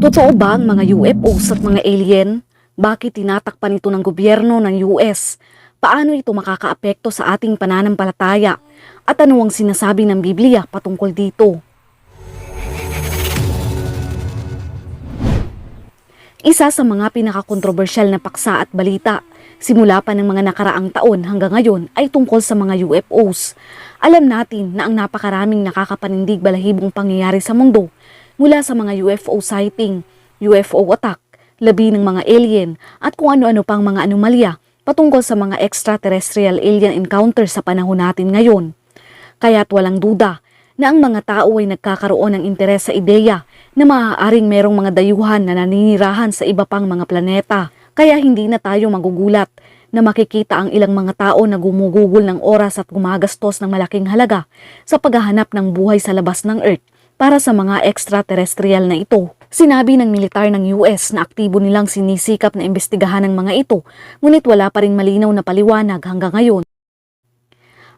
Totoo ba ang mga UFOs at mga alien? Bakit tinatakpan ito ng gobyerno ng US? Paano ito makakaapekto sa ating pananampalataya? At ano ang sinasabi ng Biblia patungkol dito? Isa sa mga pinakakontrobersyal na paksa at balita simula pa ng mga nakaraang taon hanggang ngayon ay tungkol sa mga UFOs. Alam natin na ang napakaraming nakakapanindig balahibong pangyayari sa mundo mula sa mga UFO sighting, UFO attack, labi ng mga alien at kung ano-ano pang mga anomalya patungkol sa mga extraterrestrial alien encounter sa panahon natin ngayon. Kaya't walang duda na ang mga tao ay nagkakaroon ng interes sa ideya na maaaring merong mga dayuhan na naninirahan sa iba pang mga planeta. Kaya hindi na tayo magugulat na makikita ang ilang mga tao na gumugugol ng oras at gumagastos ng malaking halaga sa paghahanap ng buhay sa labas ng Earth para sa mga extraterrestrial na ito. Sinabi ng militar ng US na aktibo nilang sinisikap na imbestigahan ng mga ito, ngunit wala pa rin malinaw na paliwanag hanggang ngayon.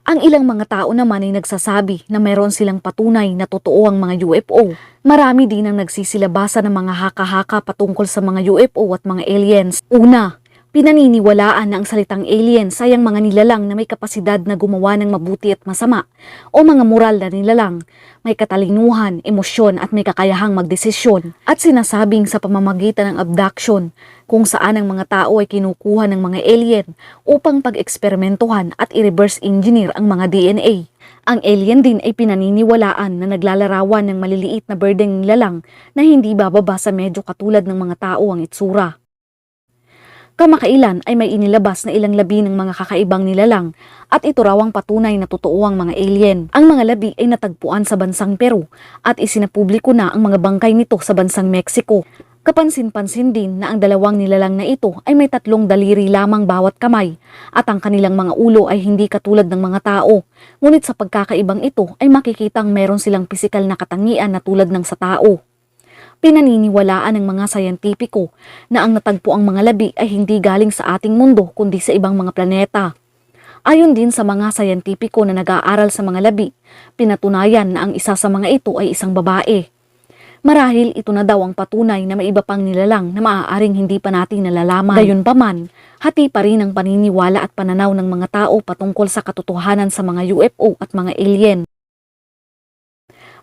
Ang ilang mga tao naman ay nagsasabi na meron silang patunay na totoo ang mga UFO. Marami din ang nagsisilabasan ng mga haka-haka patungkol sa mga UFO at mga aliens. Una, pinaniniwalaan na ang salitang alien ay ang mga nilalang na may kapasidad na gumawa ng mabuti at masama o mga moral na nilalang, may katalinuhan, emosyon at may kakayahang magdesisyon at sinasabing sa pamamagitan ng abduction kung saan ang mga tao ay kinukuha ng mga alien upang pag-eksperimentuhan at i-reverse engineer ang mga DNA. Ang alien din ay pinaniniwalaan na naglalarawan ng maliliit na birdeng nilalang na hindi bababa sa medyo katulad ng mga tao ang itsura. Kamakailan ay may inilabas na ilang labi ng mga kakaibang nilalang at ito raw ang patunay na totoo ang mga alien. Ang mga labi ay natagpuan sa bansang Peru at isinapubliko na ang mga bangkay nito sa bansang Mexico. Kapansin-pansin din na ang dalawang nilalang na ito ay may tatlong daliri lamang bawat kamay at ang kanilang mga ulo ay hindi katulad ng mga tao. Ngunit sa pagkakaibang ito ay makikitang meron silang pisikal na katangian na tulad ng sa tao. Pinaniniwalaan ng mga sayantipiko na ang natagpo ang mga labi ay hindi galing sa ating mundo kundi sa ibang mga planeta. Ayon din sa mga sayantipiko na nag-aaral sa mga labi, pinatunayan na ang isa sa mga ito ay isang babae. Marahil ito na daw ang patunay na may iba pang nilalang na maaaring hindi pa natin nalalaman. Gayunpaman, hati pa rin ang paniniwala at pananaw ng mga tao patungkol sa katotohanan sa mga UFO at mga alien.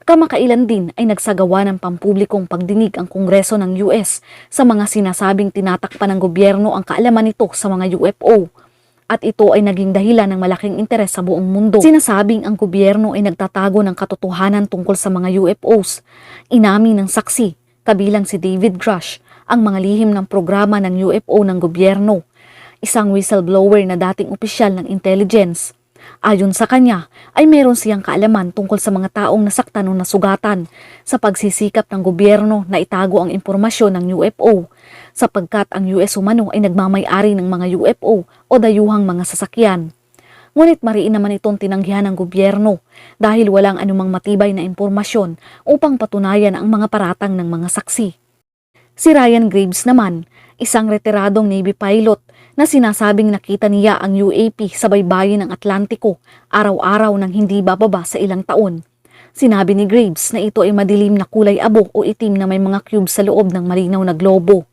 Kamakailan din ay nagsagawa ng pampublikong pagdinig ang Kongreso ng US sa mga sinasabing tinatakpan ng gobyerno ang kaalaman nito sa mga UFO at ito ay naging dahilan ng malaking interes sa buong mundo. Sinasabing ang gobyerno ay nagtatago ng katotohanan tungkol sa mga UFOs. Inamin ng saksi, kabilang si David Grush, ang mga lihim ng programa ng UFO ng gobyerno, isang whistleblower na dating opisyal ng intelligence. Ayon sa kanya, ay meron siyang kaalaman tungkol sa mga taong nasaktan o nasugatan sa pagsisikap ng gobyerno na itago ang impormasyon ng UFO sapagkat ang US umano ay nagmamay-ari ng mga UFO o dayuhang mga sasakyan. Ngunit mariin naman itong tinanggihan ng gobyerno dahil walang anumang matibay na impormasyon upang patunayan ang mga paratang ng mga saksi. Si Ryan Graves naman, isang retiradong Navy pilot na sinasabing nakita niya ang UAP sa baybayin ng Atlantiko araw-araw nang hindi bababa sa ilang taon. Sinabi ni Graves na ito ay madilim na kulay abo o itim na may mga cube sa loob ng malinaw na globo.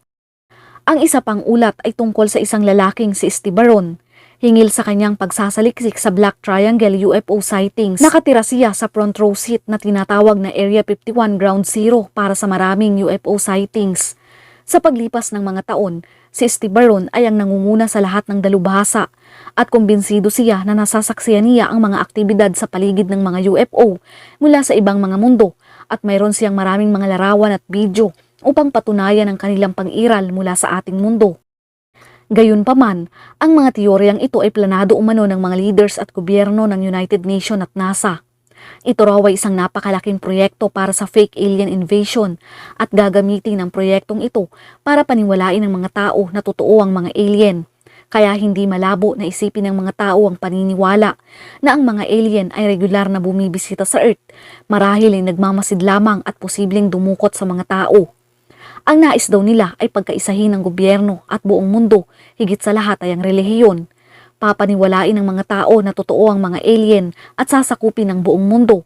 Ang isa pang ulat ay tungkol sa isang lalaking si Estibaron. Hingil sa kanyang pagsasaliksik sa Black Triangle UFO sightings. Nakatira siya sa front row seat na tinatawag na Area 51 Ground Zero para sa maraming UFO sightings. Sa paglipas ng mga taon, si Estibaron ay ang nangunguna sa lahat ng dalubhasa at kumbinsido siya na nasasaksiyan niya ang mga aktibidad sa paligid ng mga UFO mula sa ibang mga mundo at mayroon siyang maraming mga larawan at video upang patunayan ang kanilang pang-iral mula sa ating mundo. Gayunpaman, ang mga teoryang ito ay planado umano ng mga leaders at gobyerno ng United Nations at NASA. Ito raw ay isang napakalaking proyekto para sa fake alien invasion at gagamitin ang proyektong ito para paniwalain ng mga tao na totoo ang mga alien. Kaya hindi malabo na isipin ng mga tao ang paniniwala na ang mga alien ay regular na bumibisita sa Earth, marahil ay nagmamasid lamang at posibleng dumukot sa mga tao. Ang nais daw nila ay pagkaisahin ng gobyerno at buong mundo, higit sa lahat ay ang relihiyon. Papaniwalain ng mga tao na totoo ang mga alien at sasakupin ng buong mundo.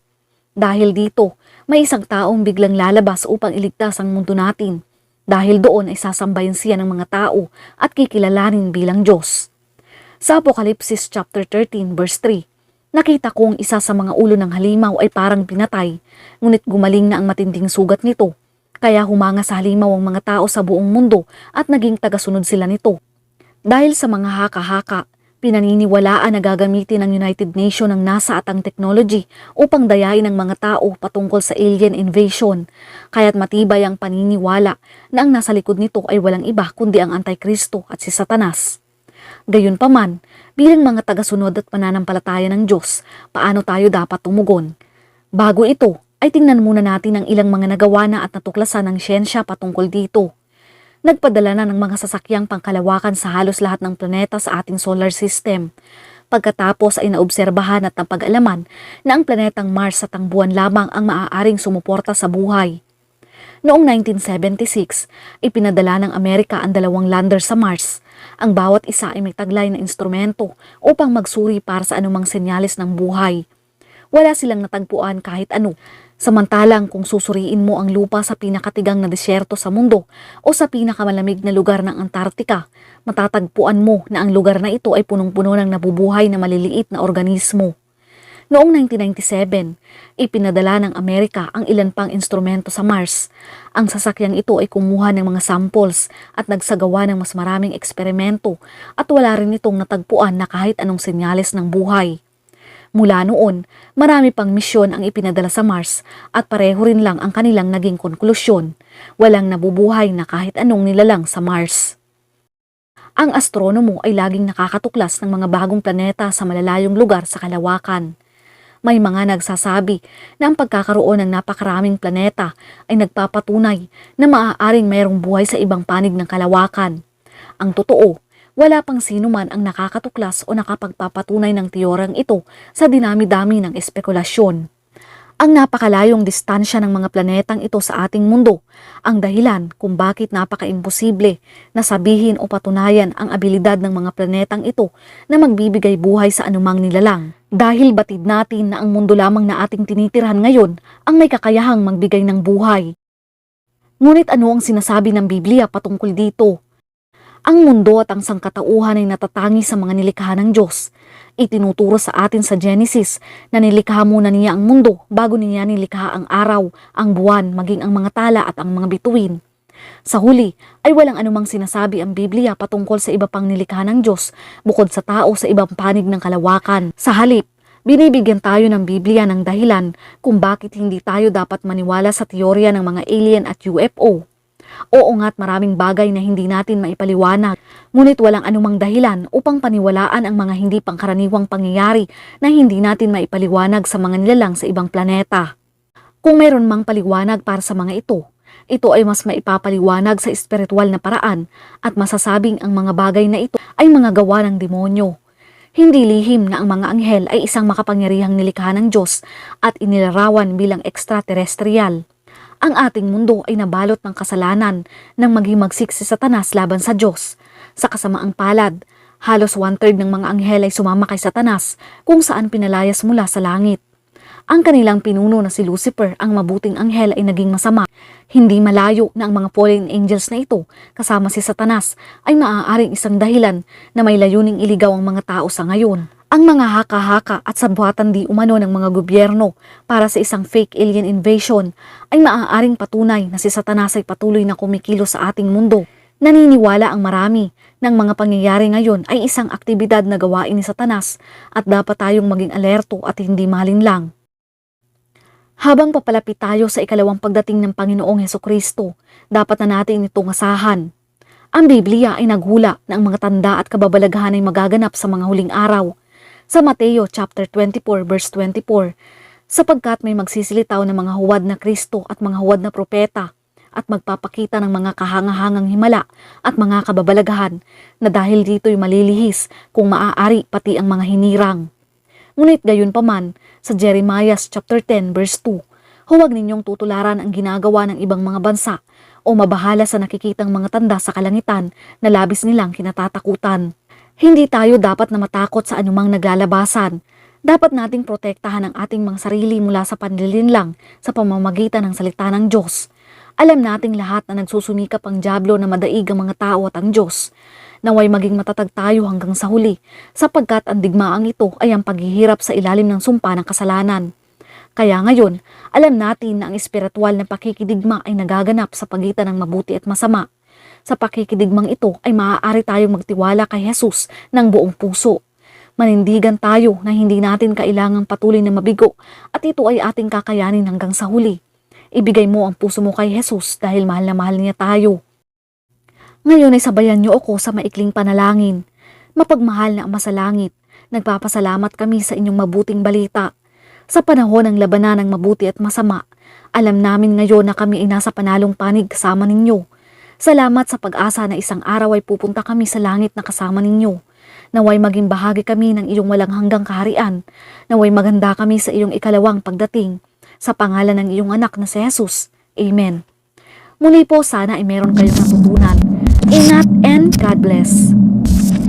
Dahil dito, may isang taong biglang lalabas upang iligtas ang mundo natin Dahil doon ay sasambayin siya ng mga tao at kikilalanin bilang Diyos. Sa Apokalipsis chapter 13 verse 3, nakita kong isa sa mga ulo ng halimaw ay parang pinatay, ngunit gumaling na ang matinding sugat nito. Kaya humanga sa halimaw ang mga tao sa buong mundo at naging tagasunod sila nito. Dahil sa mga haka-haka, pinaniniwalaan na gagamitin ng United Nations ang NASA at ang technology upang dayain ang mga tao patungkol sa alien invasion. Kaya't matibay ang paniniwala na ang nasa likod nito ay walang iba kundi ang Antikristo at si Satanas. Gayunpaman, bilang mga tagasunod at pananampalataya ng Diyos, paano tayo dapat tumugon? Bago ito, ay tingnan muna natin ang ilang mga nagawa na at natuklasan ng siyensya patungkol dito. Nagpadala na ng mga sasakyang pangkalawakan sa halos lahat ng planeta sa ating solar system. Pagkatapos ay naobserbahan at napag-alaman na ang planetang Mars at ang buwan lamang ang maaaring sumuporta sa buhay. Noong 1976, ipinadala ng Amerika ang dalawang lander sa Mars. Ang bawat isa ay may taglay na instrumento upang magsuri para sa anumang senyales ng buhay. Wala silang natagpuan kahit ano. Samantalang kung susuriin mo ang lupa sa pinakatigang na disyerto sa mundo o sa pinakamalamig na lugar ng Antarctica, matatagpuan mo na ang lugar na ito ay punong-puno ng nabubuhay na maliliit na organismo. Noong 1997, ipinadala ng Amerika ang ilan pang instrumento sa Mars. Ang sasakyang ito ay kumuha ng mga samples at nagsagawa ng mas maraming eksperimento at wala rin itong natagpuan na kahit anong senyales ng buhay. Mula noon, marami pang misyon ang ipinadala sa Mars at pareho rin lang ang kanilang naging konklusyon. Walang nabubuhay na kahit anong nilalang sa Mars. Ang astronomo ay laging nakakatuklas ng mga bagong planeta sa malalayong lugar sa kalawakan. May mga nagsasabi na ang pagkakaroon ng napakaraming planeta ay nagpapatunay na maaaring mayroong buhay sa ibang panig ng kalawakan. Ang totoo, wala pang sino man ang nakakatuklas o nakapagpapatunay ng teoryang ito sa dinami-dami ng espekulasyon. Ang napakalayong distansya ng mga planetang ito sa ating mundo, ang dahilan kung bakit napaka-imposible na sabihin o patunayan ang abilidad ng mga planetang ito na magbibigay buhay sa anumang nilalang. Dahil batid natin na ang mundo lamang na ating tinitirhan ngayon ang may kakayahang magbigay ng buhay. Ngunit ano ang sinasabi ng Biblia patungkol dito? Ang mundo at ang sangkatauhan ay natatangi sa mga nilikha ng Diyos. Itinuturo sa atin sa Genesis na nilikha muna niya ang mundo bago niya nilikha ang araw, ang buwan, maging ang mga tala at ang mga bituin. Sa huli ay walang anumang sinasabi ang Biblia patungkol sa iba pang nilikha ng Diyos bukod sa tao sa ibang panig ng kalawakan. Sa halip, binibigyan tayo ng Biblia ng dahilan kung bakit hindi tayo dapat maniwala sa teorya ng mga alien at UFO. Oo nga't maraming bagay na hindi natin maipaliwanag, ngunit walang anumang dahilan upang paniwalaan ang mga hindi pangkaraniwang pangyayari na hindi natin maipaliwanag sa mga nilalang sa ibang planeta. Kung mayroon mang paliwanag para sa mga ito, ito ay mas maipapaliwanag sa espiritual na paraan at masasabing ang mga bagay na ito ay mga gawa ng demonyo. Hindi lihim na ang mga anghel ay isang makapangyarihang nilikha ng Diyos at inilarawan bilang extraterrestrial ang ating mundo ay nabalot ng kasalanan nang maghimagsik si Satanas laban sa Diyos. Sa kasamaang palad, halos one-third ng mga anghel ay sumama kay Satanas kung saan pinalayas mula sa langit. Ang kanilang pinuno na si Lucifer, ang mabuting anghel ay naging masama. Hindi malayo na ang mga fallen angels na ito, kasama si Satanas, ay maaaring isang dahilan na may layuning iligaw ang mga tao sa ngayon ang mga haka-haka at sabuatan di umano ng mga gobyerno para sa isang fake alien invasion ay maaaring patunay na si Satanas ay patuloy na kumikilo sa ating mundo. Naniniwala ang marami ng mga pangyayari ngayon ay isang aktibidad na gawain ni Satanas at dapat tayong maging alerto at hindi malinlang. Habang papalapit tayo sa ikalawang pagdating ng Panginoong Heso Kristo, dapat na natin itong asahan. Ang Biblia ay naghula na ang mga tanda at kababalaghan ay magaganap sa mga huling araw sa Mateo chapter 24 verse 24, sapagkat may magsisilitaw ng mga huwad na Kristo at mga huwad na propeta at magpapakita ng mga kahangahangang himala at mga kababalaghan na dahil dito'y malilihis kung maaari pati ang mga hinirang. Ngunit gayon paman, sa Jeremiah chapter 10 verse 2, huwag ninyong tutularan ang ginagawa ng ibang mga bansa o mabahala sa nakikitang mga tanda sa kalangitan na labis nilang kinatatakutan. Hindi tayo dapat na matakot sa anumang naglalabasan. Dapat nating protektahan ang ating mga sarili mula sa panlilinlang sa pamamagitan ng salita ng Diyos. Alam nating lahat na nagsusumikap ang Diablo na madaig ang mga tao at ang Diyos. Naway maging matatag tayo hanggang sa huli, sapagkat ang digmaang ito ay ang paghihirap sa ilalim ng sumpa ng kasalanan. Kaya ngayon, alam natin na ang espiritual na pakikidigma ay nagaganap sa pagitan ng mabuti at masama. Sa pakikidigmang ito ay maaari tayong magtiwala kay Jesus ng buong puso. Manindigan tayo na hindi natin kailangang patuloy na mabigo at ito ay ating kakayanin hanggang sa huli. Ibigay mo ang puso mo kay Jesus dahil mahal na mahal niya tayo. Ngayon ay sabayan niyo ako sa maikling panalangin. Mapagmahal na Ama sa Langit, nagpapasalamat kami sa inyong mabuting balita. Sa panahon ng labanan ng mabuti at masama, alam namin ngayon na kami ay nasa panalong panig kasama ninyo. Salamat sa pag-asa na isang araw ay pupunta kami sa langit na kasama ninyo. Naway maging bahagi kami ng iyong walang hanggang kaharian. Naway maganda kami sa iyong ikalawang pagdating. Sa pangalan ng iyong anak na si Jesus. Amen. Muli po sana ay meron kayong natutunan. Ingat and God bless.